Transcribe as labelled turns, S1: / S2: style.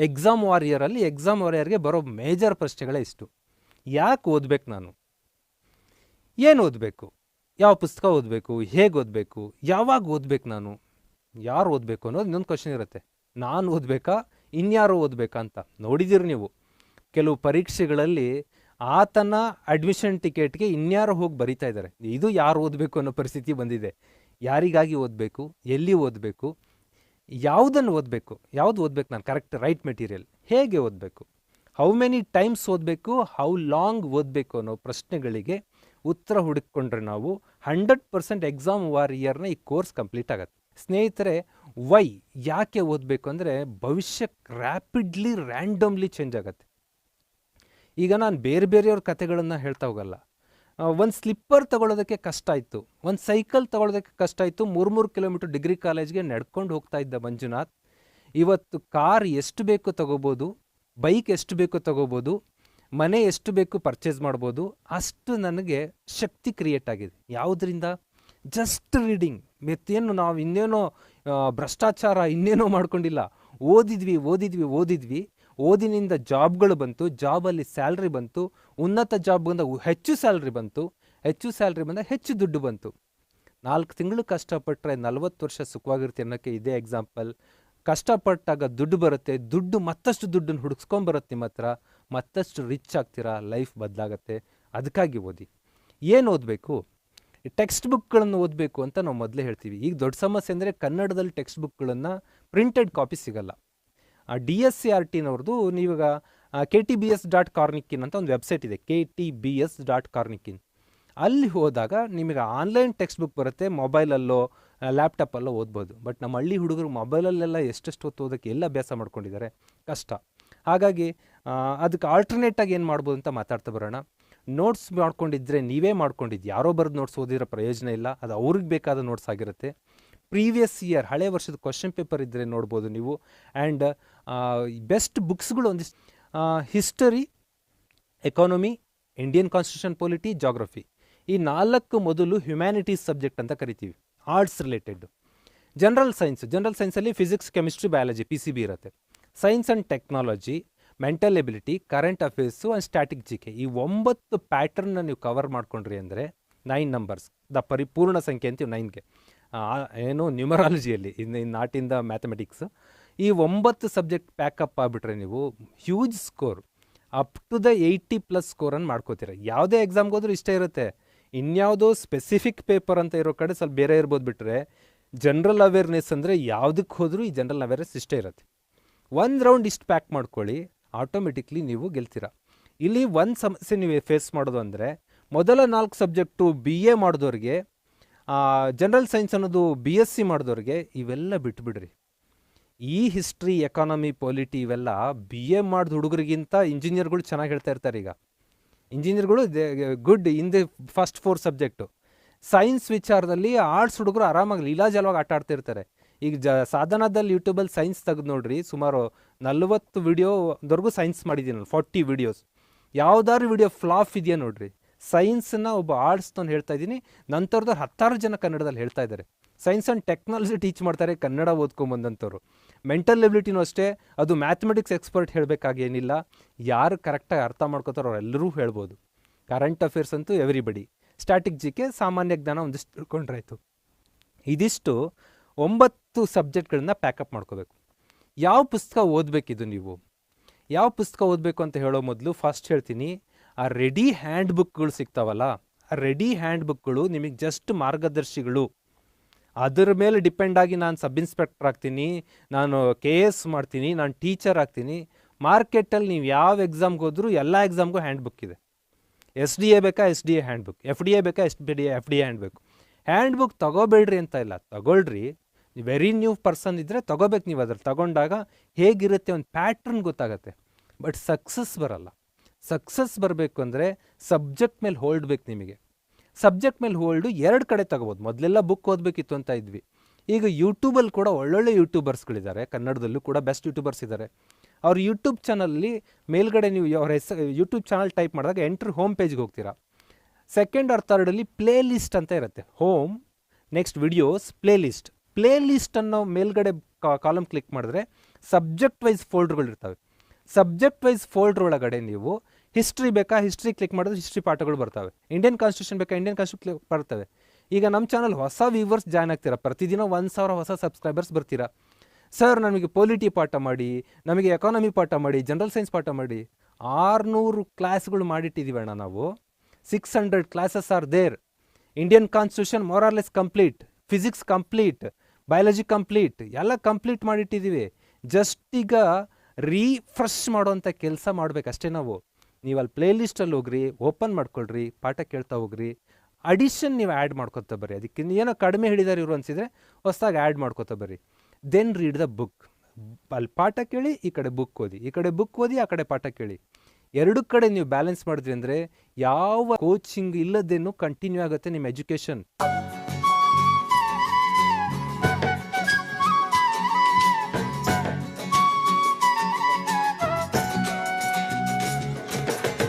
S1: Exam ವಾರಿಯರಲ್ಲಿ exam ವಾರಿಯರ್ಗೆ ಬರೋ major ಪ್ರಶ್ನೆಗಳೇ ಇಷ್ಟು. ಯಾಕೆ ಓದ್ಬೇಕು ನಾನು? ಏನು ಓದಬೇಕು? ಯಾವ ಪುಸ್ತಕ ಓದಬೇಕು? ಹೇಗೆ ಓದಬೇಕು? ಯಾವಾಗ ಓದ್ಬೇಕು ನಾನು? ಯಾರು ಓದಬೇಕು ಅನ್ನೋದು ಇನ್ನೊಂದು ಕ್ವಶನ್ ಇರುತ್ತೆ. ನಾನು ಓದಬೇಕಾ? ಇನ್ಯಾರು ಓದಬೇಕಾ ಅಂತ. ನೋಡಿದಿರಿ ನೀವು. ಕೆಲವು ಪರೀಕ್ಷೆಗಳಲ್ಲಿ ಆತನ ಅಡ್ಮಿಷನ್ ಟಿಕೆಟ್ಗೆ ಇನ್ಯಾರು ಹೋಗಿ ಬರಿತಾ ಇದ್ದಾರೆ. ಇದು ಯಾರು ಓದಬೇಕು ಅನ್ನೋ ಪರಿಸ್ಥಿತಿ ಬಂದಿದೆ. ಯಾರಿಗಾಗಿ ಓದಬೇಕು? ಎಲ್ಲಿ ಓದಬೇಕು? ಯಾವುದನ್ನು ಓದಬೇಕು? ಯಾವುದು ಓದಬೇಕು ನಾನು ಕರೆಕ್ಟ್ ರೈಟ್ ಮೆಟೀರಿಯಲ್ ಹೇಗೆ ಓದಬೇಕು? ಹೌ ಮೆನಿ ಟೈಮ್ಸ್ ಓದಬೇಕು? ಹೌ ಲಾಂಗ್ ಓದಬೇಕು ಅನ್ನೋ ಪ್ರಶ್ನೆಗಳಿಗೆ ಉತ್ತರ ಹುಡುಕೊಂಡ್ರೆ ನಾವು ಹಂಡ್ರೆಡ್ ಪರ್ಸೆಂಟ್ ಎಕ್ಸಾಮ್ ವಾರ್ ಇಯರ್ನ ಈ ಕೋರ್ಸ್ ಕಂಪ್ಲೀಟ್ ಆಗುತ್ತೆ. ಸ್ನೇಹಿತರೆ ವೈ ಯಾಕೆ ಓದಬೇಕು ಅಂದರೆ ಭವಿಷ್ಯ ರ್ಯಾಪಿಡ್ಲಿ ರ್ಯಾಂಡಮ್ಲಿ ಚೇಂಜ್ ಆಗುತ್ತೆ. ಈಗ ನಾನು ಬೇರೆ ಬೇರೆಯವ್ರ ಕಥೆಗಳನ್ನು ಹೇಳ್ತಾ ಹೋಗಲ್ಲ. ಒಂದು ಸ್ಲಿಪ್ಪರ್ ತಗೊಳ್ಳೋದಕ್ಕೆ ಕಷ್ಟ ಆಯಿತು. ಒಂದು ಸೈಕಲ್ ತಗೊಳ್ಳೋದಕ್ಕೆ ಕಷ್ಟ ಆಯಿತು. ಮೂರು ಮೂರು ಕಿಲೋಮೀಟರ್ ಡಿಗ್ರಿ ಕಾಲೇಜ್ಗೆ ನಡ್ಕೊಂಡು ಹೋಗ್ತಾ ಇದ್ದ ಮಂಜುನಾಥ್. ಇವತ್ತು ಕಾರ್ ಎಷ್ಟು ಬೇಕು ತಗೋಬೋದು, ಬೈಕ್ ಎಷ್ಟು ಬೇಕು ತಗೋಬೋದು, ಮನೆ ಎಷ್ಟು ಬೇಕು ಪರ್ಚೇಸ್ ಮಾಡ್ಬೋದು, ಅಷ್ಟು ನನಗೆ ಶಕ್ತಿ ಕ್ರಿಯೇಟ್ ಆಗಿದೆ. ಯಾವುದರಿಂದ? Just reading. ಮತ್ತೇನು ನಾವು ಇನ್ನೇನೋ ಭ್ರಷ್ಟಾಚಾರ ಇನ್ನೇನೋ ಮಾಡ್ಕೊಂಡಿಲ್ಲ. ಓದಿದ್ವಿ ಓದಿದ್ವಿ ಓದಿದ್ವಿ. ಓದಿನಿಂದ ಜಾಬ್ಗಳು ಬಂತು, ಜಾಬಲ್ಲಿ ಸ್ಯಾಲ್ರಿ ಬಂತು, ಉನ್ನತ ಜಾಬ್ ಬಂದ ಹೆಚ್ಚು ಸ್ಯಾಲ್ರಿ ಬಂತು, ಹೆಚ್ಚು ಸ್ಯಾಲ್ರಿ ಬಂದ ಹೆಚ್ಚು ದುಡ್ಡು ಬಂತು. ನಾಲ್ಕು ತಿಂಗಳು ಕಷ್ಟಪಟ್ಟರೆ ನಲವತ್ತು ವರ್ಷ ಸುಖವಾಗಿರುತ್ತೆ ಅನ್ನೋಕ್ಕೆ ಇದೇ ಎಕ್ಸಾಂಪಲ್ ಕಷ್ಟಪಟ್ಟಾಗ ದುಡ್ಡು ಬರುತ್ತೆ, ದುಡ್ಡು ಮತ್ತಷ್ಟು ದುಡ್ಡನ್ನು ಹುಡುಕ್ಸ್ಕೊಂಬರುತ್ತೆ ನಿಮ್ಮ ಹತ್ರ, ಮತ್ತಷ್ಟು ರಿಚ್ ಆಗ್ತೀರಾ ಲೈಫ್ ಬದಲಾಗತ್ತೆ ಅದಕ್ಕಾಗಿ ಓದಿ. ಏನು ಓದಬೇಕು? ಟೆಕ್ಸ್ಟ್ ಬುಕ್ಗಳನ್ನು ಓದಬೇಕು ಅಂತ ನಾವು ಮೊದಲೇ ಹೇಳ್ತೀವಿ. ಈಗ ದೊಡ್ಡ ಸಮಸ್ಯೆ ಅಂದರೆ ಕನ್ನಡದಲ್ಲಿ ಟೆಕ್ಸ್ಟ್ ಬುಕ್ಗಳನ್ನು ಪ್ರಿಂಟೆಡ್ ಕಾಪಿ ಸಿಗಲ್ಲ. ಡಿ ಎಸ್ ಸಿ ಆರ್ ಟಿನವ್ರದ್ದು ನೀವೀಗ K T B S dot ಕಾರ್ನಿಕ್ಕಿನ್ ಅಂತ ಒಂದು ವೆಬ್ಸೈಟ್ ಇದೆ, K T B S dot ಕಾರ್ನಿಕ್ಕಿನ್. ಅಲ್ಲಿ ಹೋದಾಗ ನಿಮಗೆ ಆನ್ಲೈನ್ ಟೆಕ್ಸ್ಟ್ ಬುಕ್ ಬರುತ್ತೆ, ಮೊಬೈಲಲ್ಲೋ ಲ್ಯಾಪ್ಟಾಪಲ್ಲೋ ಓದ್ಬೋದು. ಬಟ್ ನಮ್ಮ ಹಳ್ಳಿ ಹುಡುಗರು ಮೊಬೈಲಲ್ಲೆಲ್ಲ ಎಷ್ಟೆಷ್ಟು ಹೊತ್ತು ಓದೋಕ್ಕೆ ಎಲ್ಲ ಅಭ್ಯಾಸ ಮಾಡ್ಕೊಂಡಿದ್ದಾರೆ, ಕಷ್ಟ. ಹಾಗಾಗಿ ಅದಕ್ಕೆ ಆಲ್ಟರ್ನೇಟಾಗಿ ಏನು ಮಾಡ್ಬೋದು ಅಂತ ಮಾತಾಡ್ತಾ ಬರೋಣ. ನೋಟ್ಸ್ ಮಾಡ್ಕೊಂಡಿದ್ರೆ ನೀವೇ ಮಾಡ್ಕೊಂಡಿದ್ದು, ಯಾರೋ ಬರೆದು ನೋಟ್ಸ್ ಓದಿರೋ ಪ್ರಯೋಜನ ಇಲ್ಲ, ಅದು ಅವ್ರಿಗೆ ಬೇಕಾದ ನೋಟ್ಸ್ ಆಗಿರುತ್ತೆ. ಪ್ರೀವಿಯಸ್ ಇಯರ್, ಹಳೆ ವರ್ಷದ ಕ್ವಶನ್ ಪೇಪರ್ ಇದ್ದರೆ ನೋಡ್ಬೋದು ನೀವು. ಆ್ಯಂಡ್ ಬೆಸ್ಟ್ ಬುಕ್ಸ್ಗಳು ಒಂದಿಷ್ಟು history, economy, Indian constitution polity, geography. ಈ ನಾಲ್ಕು ಮೊದಲು ಹ್ಯುಮ್ಯಾನಿಟೀಸ್ ಸಬ್ಜೆಕ್ಟ್ ಅಂತ ಕರಿತೀವಿ, arts related general science, general ಸೈನ್ಸಲ್ಲಿ physics, chemistry, biology, P C B ಇರುತ್ತೆ. Science and technology, mental ability, current affairs and static G K ಈ ಒಂಬತ್ತು ಪ್ಯಾಟರ್ನ್ನ ನೀವು ಕವರ್ ಮಾಡ್ಕೊಂಡ್ರಿ ಅಂದರೆ, ನೈನ್ ನಂಬರ್ಸ್, ದ ಪರಿಪೂರ್ಣ ಸಂಖ್ಯೆ ಅಂತೀವಿ ನೈನ್ಗೆ. ಏನು ನ್ಯೂಮರಾಲಜಿಯಲ್ಲಿ ಇನ್ನು ಇನ್ನು ನಾಟಿಂದ ಮ್ಯಾಥಮೆಟಿಕ್ಸ್ ಈ ಒಂಬತ್ತು ಸಬ್ಜೆಕ್ಟ್ ಪ್ಯಾಕಪ್ ಆಗಿಬಿಟ್ರೆ ನೀವು huge score up to the eighty plus ಸ್ಕೋರನ್ನು ಮಾಡ್ಕೋತೀರ. ಯಾವುದೇ ಎಕ್ಸಾಮ್ಗೆ ಹೋದ್ರೂ ಇಷ್ಟ ಇರುತ್ತೆ. ಇನ್ಯಾವುದೋ ಸ್ಪೆಸಿಫಿಕ್ ಪೇಪರ್ ಅಂತ ಇರೋ ಕಡೆ ಸ್ವಲ್ಪ ಬೇರೆ ಇರ್ಬೋದು ಬಿಟ್ಟರೆ ಜನರಲ್ ಅವೇರ್ನೆಸ್ ಅಂದರೆ ಯಾವುದಕ್ಕೆ ಹೋದರೂ ಈ ಜನರಲ್ ಅವೇರ್ನೆಸ್ ಇಷ್ಟೇ ಇರುತ್ತೆ. ಒಂದು ರೌಂಡ್ ಇಷ್ಟು ಪ್ಯಾಕ್ ಮಾಡ್ಕೊಳ್ಳಿ ಆಟೋಮೆಟಿಕ್ಲಿ ನೀವು ಗೆಲ್ತೀರ. ಇಲ್ಲಿ ಒಂದು ಸಮಸ್ಯೆ ನೀವು ಫೇಸ್ ಮಾಡೋದು ಅಂದರೆ, ಮೊದಲ ನಾಲ್ಕು ಸಬ್ಜೆಕ್ಟು ಬಿ ಎ ಮಾಡಿದವ್ರಿಗೆ ಜನರಲ್ ಸೈನ್ಸ್ ಅನ್ನೋದು ಬಿ ಎಸ್ ಸಿ ಮಾಡಿದವ್ರಿಗೆ ಇವೆಲ್ಲ ಬಿಟ್ಬಿಡ್ರಿ. ಈ ಹಿಸ್ಟ್ರಿ ಎಕಾನಮಿ ಪೊಲಿಟಿ ಇವೆಲ್ಲ ಬಿ ಎ ಮಾಡಿದ ಹುಡುಗರಿಗಿಂತ ಇಂಜಿನಿಯರ್ಗಳು ಚೆನ್ನಾಗಿ ಹೇಳ್ತಾ ಇರ್ತಾರೆ ಈಗ. ಇಂಜಿನಿಯರ್ಗಳು good in the first four subject science ವಿಚಾರದಲ್ಲಿ ಆರ್ಟ್ಸ್ ಹುಡುಗರು ಆರಾಮಾಗಿ ಲೀಲಾಜಲವಾಗಿ ಆಟ ಆಡ್ತಿರ್ತಾರೆ. ಈಗ ಜ, ಸಾಧನದಲ್ಲಿ ಯೂಟ್ಯೂಬಲ್ಲಿ ಸೈನ್ಸ್ ತೆಗೆದು ನೋಡ್ರಿ, ಸುಮಾರು ನಲ್ವತ್ತು ವಿಡಿಯೋದವರೆಗೂ ಸೈನ್ಸ್ ಮಾಡಿದ್ದೀನಲ್ಲ ಫಾರ್ಟಿ ವಿಡಿಯೋಸ್ ಯಾವುದಾದ್ರು ವಿಡಿಯೋ ಫ್ಲಾಪ್ ಇದೆಯಾ ನೋಡ್ರಿ. ಸೈನ್ಸನ್ನ ಒಬ್ಬ ಆರ್ಟ್ಸ್ ನಾನು ಹೇಳ್ತಾ ಇದ್ದೀನಿ. ನಂತರದವ್ರು ಹತ್ತಾರು ಜನ ಕನ್ನಡದಲ್ಲಿ ಹೇಳ್ತಾ ಇದ್ದಾರೆ. ಸೈನ್ಸ್ ಆ್ಯಂಡ್ ಟೆಕ್ನಾಲಜಿ ಟೀಚ್ ಮಾಡ್ತಾರೆ ಕನ್ನಡ ಓದ್ಕೊಂಬಂದಂಥವ್ರು. ಮೆಂಟಲ್ ಎಬಿಲಿಟಿನೂ ಅಷ್ಟೇ, ಅದು ಮ್ಯಾಥಮೆಟಿಕ್ಸ್ ಎಕ್ಸ್ಪರ್ಟ್ ಹೇಳಬೇಕಾಗೇನಿಲ್ಲ ಯಾರು ಕರೆಕ್ಟಾಗಿ ಅರ್ಥ ಮಾಡ್ಕೋತಾರೋ ಅವರೆಲ್ಲರೂ ಹೇಳ್ಬೋದು. ಕರೆಂಟ್ ಅಫೇರ್ಸ್ ಅಂತೂ ಎವ್ರಿಬಡಿ. ಸ್ಟ್ಯಾಟಿಕ್ ಜಿ ಕೆ ಸಾಮಾನ್ಯ ಜ್ಞಾನ ಒಂದಿಷ್ಟು ತಿಳ್ಕೊಂಡ್ರಾಯ್ತು. ಇದಿಷ್ಟು ಒಂಬತ್ತು ಸಬ್ಜೆಕ್ಟ್ಗಳನ್ನ ಪ್ಯಾಕಪ್ ಮಾಡ್ಕೋಬೇಕು. ಯಾವ ಪುಸ್ತಕ ಓದಬೇಕಿದು ನೀವು? ಯಾವ ಪುಸ್ತಕ ಓದಬೇಕು ಅಂತ ಹೇಳೋ ಮೊದಲು ಫಸ್ಟ್ ಹೇಳ್ತೀನಿ. ಆ ರೆಡಿ ಹ್ಯಾಂಡ್ ಬುಕ್ಗಳು ಸಿಗ್ತಾವಲ್ಲ, ಆ ರೆಡಿ ಹ್ಯಾಂಡ್ ಬುಕ್ಗಳು ನಿಮಗೆ ಜಸ್ಟ್ ಮಾರ್ಗದರ್ಶಿಗಳು. ಅದರ ಮೇಲೆ ಡಿಪೆಂಡ್ ಆಗಿ ನಾನು ಸಬ್ ಇನ್ಸ್ಪೆಕ್ಟರ್ ಆಗ್ತೀನಿ, ನಾನು ಕೆ ಎಸ್ ಮಾಡ್ತೀನಿ, ನಾನು ಟೀಚರ್ ಆಗ್ತೀನಿ. ಮಾರ್ಕೆಟಲ್ಲಿ ನೀವು ಯಾವ ಎಕ್ಸಾಮ್ಗೆ ಹೋದರೂ ಎಲ್ಲ ಎಕ್ಸಾಮ್ಗೂ ಹ್ಯಾಂಡ್ ಬುಕ್ ಇದೆ. ಎಸ್ ಡಿ ಎ ಬೇಕಾ S D A handbook F D A ಬೇಕಾ S D A F D A handbook handbook ತೊಗೋಬೇಡ್ರಿ ಅಂತ ಇಲ್ಲ, ತಗೊಳ್ರಿ. ವೆರಿ ನ್ಯೂ ಪರ್ಸನ್ ಇದ್ದರೆ ತಗೋಬೇಕು ನೀವು ಅದ್ರಲ್ಲಿ. ತಗೊಂಡಾಗ ಹೇಗಿರುತ್ತೆ ಒಂದು ಪ್ಯಾಟ್ರನ್ ಗೊತ್ತಾಗತ್ತೆ. ಬಟ್ ಸಕ್ಸಸ್ ಬರಲ್ಲ. ಸಕ್ಸಸ್ ಬರಬೇಕು ಅಂದರೆ ಸಬ್ಜೆಕ್ಟ್ ಮೇಲೆ ಹೋಲ್ಡ್ ಬೇಕು ನಿಮಗೆ. ಸಬ್ಜೆಕ್ಟ್ ಮೇಲೆ ಹೋಲ್ಡು ಎರಡು ಕಡೆ ತಗೋಬೋದು. ಮೊದಲೆಲ್ಲ ಬುಕ್ ಓದಬೇಕಿತ್ತು ಅಂತ ಇದ್ವಿ. ಈಗ ಯೂಟ್ಯೂಬಲ್ಲಿ ಕೂಡ ಒಳ್ಳೊಳ್ಳೆ ಯೂಟ್ಯೂಬರ್ಸ್ಗಳಿದ್ದಾರೆ. ಕನ್ನಡದಲ್ಲೂ ಕೂಡ ಬೆಸ್ಟ್ ಯೂಟ್ಯೂಬರ್ಸ್ ಇದ್ದಾರೆ. ಅವ್ರ ಯೂಟ್ಯೂಬ್ ಚಾನಲಲ್ಲಿ ಮೇಲ್ಗಡೆ ನೀವು ಅವ್ರ ಹೆಸ ಯೂಟ್ಯೂಬ್ ಚಾನಲ್ ಟೈಪ್ ಮಾಡಿದಾಗ ಎಂಟ್ರ್ ಹೋಮ್ ಪೇಜ್ಗೆ ಹೋಗ್ತೀರಾ. ಸೆಕೆಂಡ್ ಆರ್ ಥರ್ಡಲ್ಲಿ ಪ್ಲೇ ಲಿಸ್ಟ್ ಅಂತ ಇರುತ್ತೆ. Home, next videos playlist play ಮೇಲ್ಗಡೆ ಕಾಲಮ್ ಕ್ಲಿಕ್ ಮಾಡಿದ್ರೆ ಸಬ್ಜೆಕ್ಟ್ ವೈಸ್ ಫೋಲ್ಡ್ರುಗಳಿರ್ತವೆ. ಸಬ್ಜೆಕ್ಟ್ ವೈಸ್ ಫೋಲ್ಡ್ರ್ ಒಳಗಡೆ ನೀವು ಹಿಸ್ಟ್ರಿ ಬೇಕಾ ಹಿಸ್ಟ್ರಿ ಕ್ಲಿಕ್ ಮಾಡಿದ್ರೆ ಹಿಸ್ಟ್ರಿ ಪಾಠಗಳು ಬರ್ತವೆ. ಇಂಡಿಯನ್ ಕಾನ್ಸ್ಟಿಟ್ಯೂಷನ್ ಬೇಕಾ ಇಂಡಿಯನ್ ಕಾನ್ಸ್ಟಿಟ್ಯೂಷನ್ ಕ್ಲಿಕ್ ಬರ್ತವೆ. ಈಗ ನಮ್ಮ ಚಾನಲ್ ಹೊಸ ವ್ಯೂವರ್ಸ್ ಜಾಯ್ನ್ ಆಗ್ತೀರಾ? ಪ್ರತಿದಿನ ಒಂದು ಸಾವಿರ ಹೊಸ ಸಬ್ಸ್ಕ್ರೈಬರ್ಸ್ ಬರ್ತೀರಾ? ಸರ್ ನಮಗೆ ಪೊಲಿಟಿ ಪಾಠ ಮಾಡಿ, ನಮಗೆ ಎಕಾನಮಿ ಪಾಠ ಮಾಡಿ ಜನರಲ್ ಸೈನ್ಸ್ ಪಾಠ ಮಾಡಿ, ಆರುನೂರು ಕ್ಲಾಸ್ಗಳು ಮಾಡಿಟ್ಟಿದ್ದೀವಿ ಅಣ್ಣ ನಾವು. Six hundred classes are there Indian constitution more or less complete physics complete biology complete ಎಲ್ಲ ಕಂಪ್ಲೀಟ್ ಮಾಡಿಟ್ಟಿದ್ದೀವಿ ಜಸ್ಟ್ ಈಗ ರೀಫ್ರೆಶ್ ಮಾಡುವಂಥ ಕೆಲಸ ಮಾಡಬೇಕಷ್ಟೇ ನಾವು. ನೀವು ಅಲ್ಲಿ ಪ್ಲೇಲಿಸ್ಟಲ್ಲಿ ಹೋಗ್ರಿ, ಓಪನ್ ಮಾಡ್ಕೊಳ್ರಿ, ಪಾಠ ಕೇಳ್ತಾ ಹೋಗ್ರಿ, ಅಡಿಷನ್ ನೀವು ಆ್ಯಡ್ ಮಾಡ್ಕೊತ ಬರ್ರಿ. ಅದಕ್ಕೆ ಏನೋ ಕಡಿಮೆ ಹಿಡಿದಾರೆ ಇವರು ಅನ್ಸಿದ್ರೆ ಹೊಸದಾಗಿ ಆ್ಯಡ್ ಮಾಡ್ಕೋತಾ ಬರ್ರಿ. ದೆನ್ ರೀಡ್ ದ ಬುಕ್ ಅಲ್ಲಿ ಪಾಠ ಕೇಳಿ, ಈ ಕಡೆ ಬುಕ್ ಓದಿ. ಈ ಕಡೆ ಬುಕ್ ಓದಿ, ಆ ಕಡೆ ಪಾಠ ಕೇಳಿ. ಎರಡು ಕಡೆ ನೀವು ಬ್ಯಾಲೆನ್ಸ್ ಮಾಡಿದ್ರಿ ಅಂದರೆ ಯಾವ ಕೋಚಿಂಗ್ ಇಲ್ಲದೇನು ಕಂಟಿನ್ಯೂ ಆಗುತ್ತೆ ನಿಮ್ಮ ಎಜುಕೇಷನ್